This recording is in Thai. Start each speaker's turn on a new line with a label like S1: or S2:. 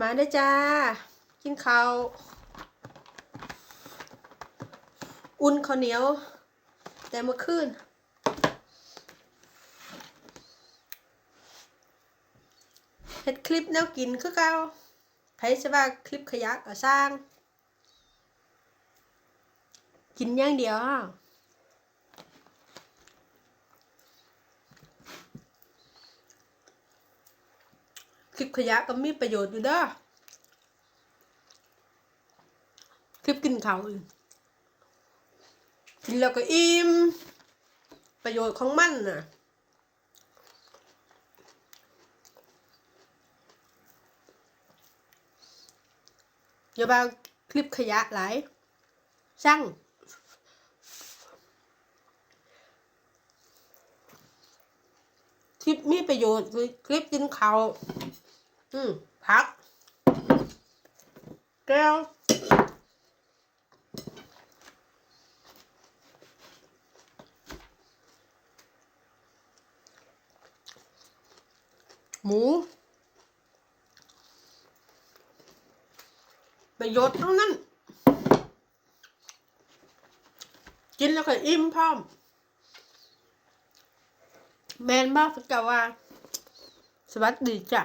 S1: มาได้อจ้า กินข้าว อุ่นข้าวเหนียว แต่เมื่อคืนเฮ็ดคลิปแนวกินคือเก่าใครจะว่าคลิปขยะก็สร้าง กินอย่างเดียว คลิปขยะก็มีประโยชน์อยู่เด้อคลิปกินข้าวอื่นกินแล้วก็อิ่มประโยชน์ของมันน่ะอย่าบางคลิปขยะหลายช่าง คลิปมีประโยชน์คือคลิปกินข้าวอืมพัก แก้วหมูประโยชน์ทั้งนั้น กินแล้วก็อิ่มพร้อม แมนบ้าสกาว่า สวัสดีจ้ะ